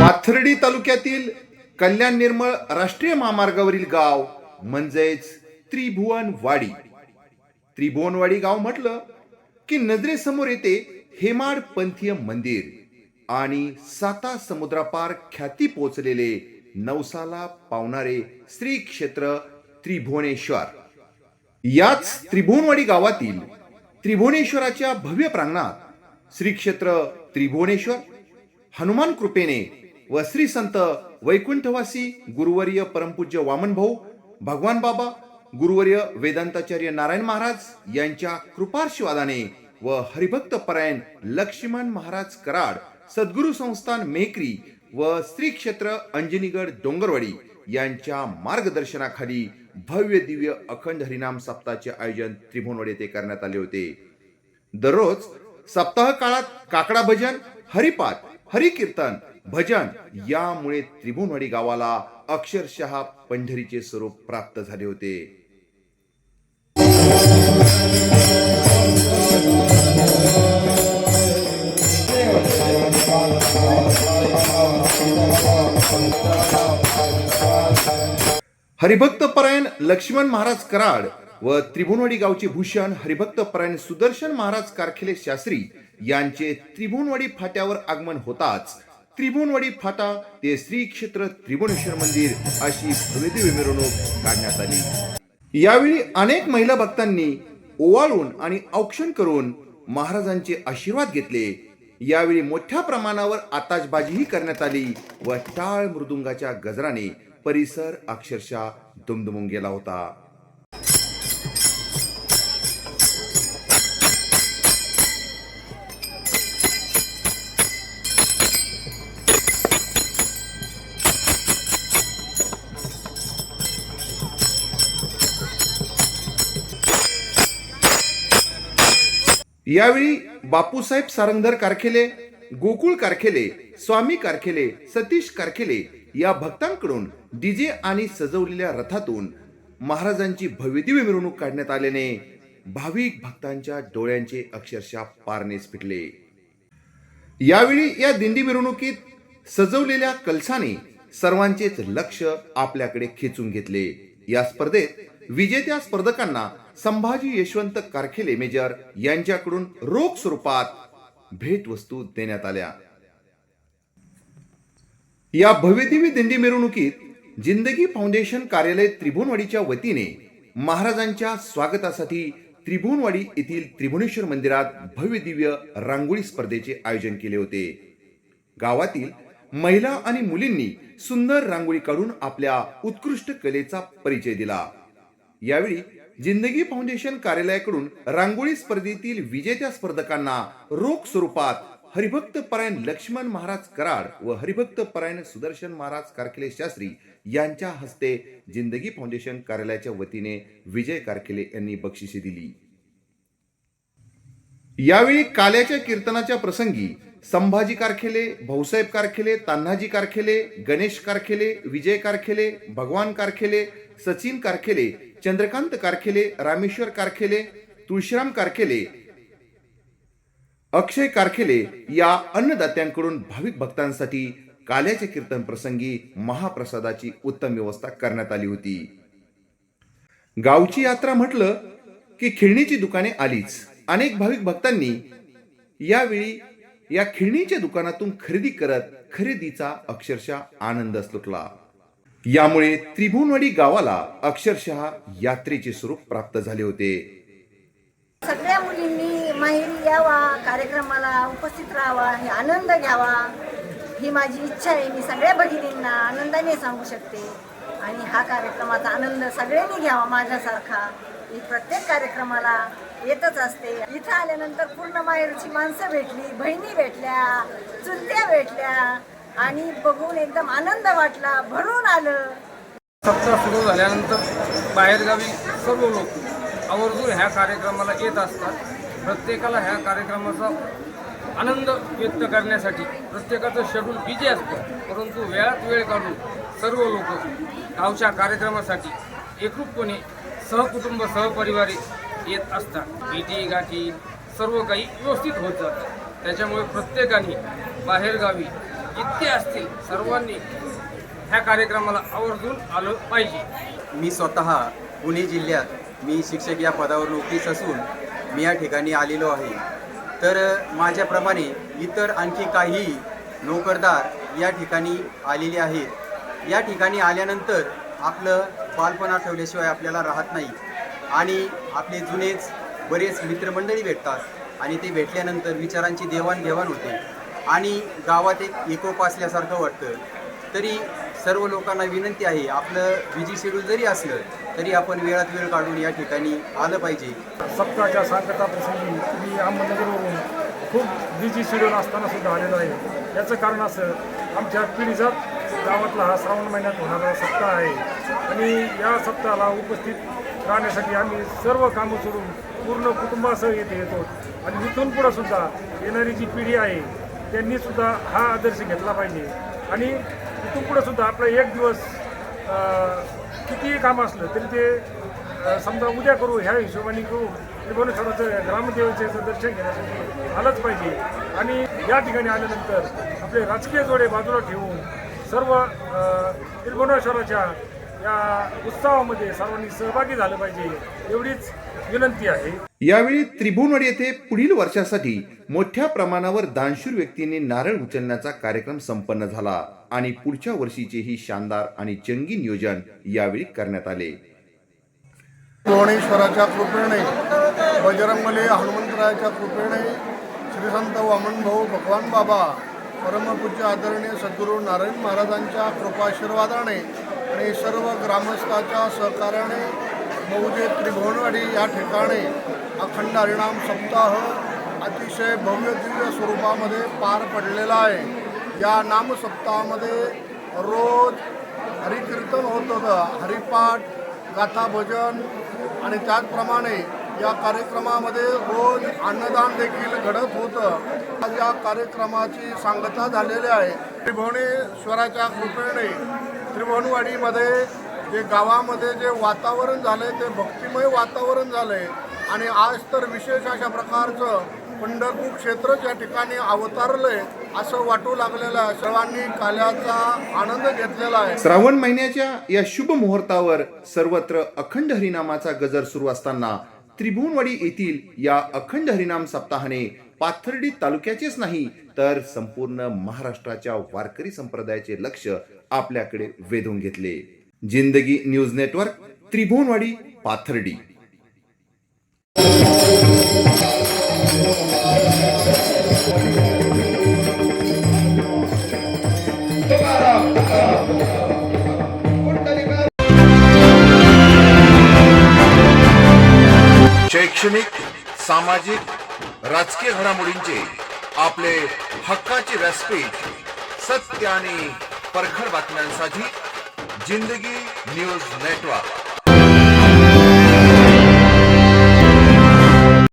पाथर्डी तालुक्यातील कल्याण निर्मळ राष्ट्रीय महामार्गावरील गाव म्हणजेच त्रिभुवनवाडी. त्रिभुवनवाडी गाव म्हटलं की नजरेसमोर येते हेमाड पंथीय मंदिर आणि साता समुद्रापार ख्याती पोचलेले नवसाला पावणारे श्री क्षेत्र त्रिभुवनेश्वर. याच त्रिभुवनवाडी गावातील त्रिभुवनेश्वराच्या भव्य प्रांगणात श्री क्षेत्र त्रिभुवनेश्वर हनुमान कृपेने व श्री संत वैकुंठवासी गुरुवर्य परमपूज्य वामन भाऊ भगवान बाबा गुरुवर्य वेदांताचार्य नारायण महाराज यांच्या कृपार्शिवादाने व हरिभक्त परायण लक्ष्मण महाराज कराड सद्गुरु संस्थान मेकरी व श्री क्षेत्र अंजनीगड डोंगरवाडी यांच्या मार्गदर्शनाखाली भव्य दिव्य अखंड हरिनाम सप्ताहाचे आयोजन त्रिभुवनवाडी येथे करण्यात आले होते. दररोज सप्ताह काळात काकडा भजन हरिपाठ हरिकीर्तन भजन यामुळे त्रिभुवनवाडी गावाला अक्षरशः पंढरीचे स्वरूप प्राप्त झाले होते. हरिभक्त परायण लक्ष्मण महाराज कराड व त्रिभुवनवाडी गावचे भूषण हरिभक्त परायण सुदर्शन महाराज कारखिले शास्त्री यांचे त्रिभुवनवाडी फाट्यावर आगमन होताच त्रिभुवनवाडी फाटा ते श्री क्षेत्र त्रिभुवनेश्वर मंदिर अशी भव्यदिव्य मिरवणूक काढण्यात आली. यावेळी अनेक महिला भक्तांनी ओवाळून आणि औक्षण करून महाराजांचे आशीर्वाद घेतले. यावेळी मोठ्या प्रमाणावर आताशबाजीही करण्यात आली व टाळ मृदुंगाच्या गजराने परिसर अक्षरशः दुमदुमून गेला होता. यावेळी बापूसाहेब सारंगधर कारखेले गोकुळ कारखेले स्वामी कारखेले सतीश कारखेले या भक्तांकडून डीजे आणि सजवलेल्या रथातून महाराजांची भव्यदिव्य मिरवणूक काढण्यात आल्याने भाविक भक्तांच्या डोळ्यांचे अक्षरशः पारणेच फिटले. यावेळी या दिंडी मिरवणुकीत सजवलेल्या कलसाने सर्वांचेच लक्ष आपल्याकडे खेचून घेतले. या स्पर्धेत विजेत्या स्पर्धकांना संभाजी यशवंत कारखेले मेजर यांच्याकडून रोख स्वरूपात भेटवस्तू देण्यात आल्या. या भव्यदिव्य दिंडी मिरवणुकीत जिंदगी फाउंडेशन कार्यालय त्रिभुवनवाडीच्या वतीने महाराजांच्या स्वागतासाठी त्रिभुवनवाडी येथील त्रिभुवनेश्वर मंदिरात भव्यदिव्य रांगोळी स्पर्धेचे आयोजन केले होते. गावातील महिला आणि मुलींनी सुंदर रांगोळी काढून आपल्या उत्कृष्ट कलेचा परिचय दिला. यावेळी जिंदगी फाउंडेशन कार्यालयाकडून रांगोळी स्पर्धेतील विजेत्या स्पर्धकांना रोख स्वरूपात हरिभक्त परायण लक्ष्मण महाराज कराड व हरिभक्त परायण सुदर्शन महाराज कारखिले शास्त्री यांच्या हस्ते जिंदगी फाउंडेशन कार्यालयाच्या वतीने विजय कारखिले यांनी बक्षिसे दिली. यावेळी काल्याच्या कीर्तनाच्या प्रसंगी संभाजी कारखेले भाऊसाहेब कारखेले तान्हाजी कारखेले गणेश कारखेले विजय कारखेले भगवान कारखेले सचिन कारखेले चंद्रकांत कारखेले रामेश्वर कारखेले तुळशीराम कारखेले अक्षय कारखेले या अन्नदात्यांकडून भाविक भक्तांसाठी काल्याचे कीर्तन प्रसंगी महाप्रसादाची उत्तम व्यवस्था करण्यात आली होती. गावची यात्रा म्हटलं की खेळणीची दुकाने आलीच. अनेक भाविक भक्तांनी यावेळी या खेळणीच्या दुकानातून खरेदी करत खरेदीचा अक्षरशः आनंदच लुटला यामुळे त्रिभुवनवाडी गावाला अक्षरशः यात्रेचे स्वरूप प्राप्त झाले होते. सगळ्या मुलींनी माहेरी यावा कार्यक्रमाला उपस्थित राहावा हे आनंद घ्यावा. ही माझी इच्छा आहे. मी सगळ्या भगिनींना आनंदाने सांगू शकते. आणि हा कार्यक्रमाचा आनंद सगळ्यांनी घ्यावा माझ्यासारखा. मी प्रत्येक कार्यक्रमाला येतच असते. इथं आल्यानंतर पूर्ण माहेरची माणसं भेटली बहिणी भेटल्या चुलत्या भेटल्या आणि बघून एकदम आनंद वाटला भरून आलं. सप्ताह सुरू झाल्यानंतर बाहेरगावी सर्व लोक आवर्जून ह्या कार्यक्रमाला येत असतात. प्रत्येकाला ह्या कार्यक्रमाचा आनंद व्यक्त करण्यासाठी प्रत्येकाचं शेड्यूल बिझी असतं. परंतु वेळात वेळ काढून सर्व लोक गावच्या कार्यक्रमासाठी एकरूपपणे सहकुटुंब सहपरिवारी येत असतात. भेटी गाठी सर्व काही व्यवस्थित होत जातं. त्याच्यामुळे प्रत्येकाने बाहेरगावी जितके असतील सर्वांनी ह्या कार्यक्रमाला आवर्जून आलं पाहिजे. मी स्वतः पुणे जिल्ह्यात मी शिक्षक या पदावर नोकरीस असून मी या ठिकाणी आलेलो आहे. तर माझ्याप्रमाणे इतर आणखी काही नोकरदार या ठिकाणी आलेले आहेत. या ठिकाणी आल्यानंतर आपलं बालपण आठवल्याशिवाय आपल्याला राहत नाही आणि आपले जुनेच बरेच मित्रमंडळी भेटतात आणि ते भेटल्यानंतर विचारांची देवाणघेवाण होते आणि गावात एक एकोप असल्यासारखं वाटतं. तरी सर्व लोकांना विनंती आहे आपलं बिझी शेड्यूल जरी असलं तरी आपण वेळात वेळ काढून या ठिकाणी आलं पाहिजे. सप्ताहाच्या सांगताप्रसंगी मी अहमदनगरवरून खूप बिझी शेड्यूल असताना सुद्धा आलेलो आहे. याचं कारण असं आमच्या पिढीजात गावातला हा श्रावण महिन्यात होणारा सप्ताह आहे. आणि या सप्ताहाला उपस्थित राहण्यासाठी आम्ही सर्व कामं सोडून पूर्ण कुटुंबासह येथे येतो. आणि इथून पुढं सुद्धा येणारी जी पिढी आहे त्यांनी सुद्धा हा आदर्श घेतला पाहिजे. आणि इथून पुढं सुद्धा आपला एक दिवस कितीही काम असलं तरी ते समजा उद्या करू ह्या हिशोबाने करू त्रिभुवनेश्वराचं ग्रामदेवतेचं दर्शन घेण्यासाठी आलंच पाहिजे. आणि या ठिकाणी आल्यानंतर आपले राजकीय जोडे बाजूला ठेवून सर्व त्रिभुवनेश्वराच्या या उत्सवामध्ये सर्वांनी सहभागी झालं पाहिजे एवढीच विनंती आहे. यावेळी त्रिभुवनवाडी येथे पुढील वर्षासाठी मोठ्या प्रमाणावर दानशूर व्यक्तींनी नारळ उचलण्याचा कार्यक्रम संपन्न झाला आणि पुढच्या वर्षीचेही शानदार आणि जंगी नियोजन यावेळी करण्यात आले. भुवनेश्वराच्या कृपेने बजरंगबली हनुमंतरायाच्या कृपेने श्री संत वामनभाऊ भगवान बाबा परमपूज्य आदरणीय सद्गुरू नारायण महाराजांच्या कृपाशीर्वादाने आणि ग्रामस्थाच्या सहकार्याने मौजे त्रिभुवनवाडी या ठिकाणी अखंड हरिणाम सप्ताह अतिशय भव्य दिव्य स्वरूपामध्ये पार पडलेला आहे. या नामसप्ताहामध्ये रोज हरिकीर्तन होत होतं हरिपाठ गाथा भजन आणि त्याचप्रमाणे या कार्यक्रमामध्ये रोज अन्नदान देखील घडत होतं. आज या कार्यक्रमाची सांगता झालेली आहे. त्रिभुवनेश्वराच्या कृपेने त्रिभुवनवाडीमध्ये जे गावामध्ये जे वातावरण झालंय ते भक्तिमय वातावरण झालंय. आणि आज तर विशेष अशा प्रकारचं पंढरपूर क्षेत्रच या ठिकाणी अवतारलंय असं वाटू लागलेलं आहे. सर्वांनी काल्याचा आनंद घेतलेला आहे. श्रावण महिन्याच्या या शुभ मुहूर्तावर सर्वत्र अखंड हरिनामाचा गजर सुरू असताना त्रिभुवनवाडी येथील या अखंड हरिनाम सप्ताहाने पाथर्डी तालुक्याचेच नाही तर संपूर्ण महाराष्ट्राच्या वारकरी संप्रदायाचे लक्ष आपल्याकडे वेधून घेतले. जिंदगी न्यूज नेटवर्क त्रिभुवनवाडी पाथर्डी. शैक्षणिक सामाजिक राजकीय घडामोडींचे आपले हक्काचे व्यासपीठ सत्य आणि परखड बातम्यांसाठी जिंदगी न्यूज नेटवर्क।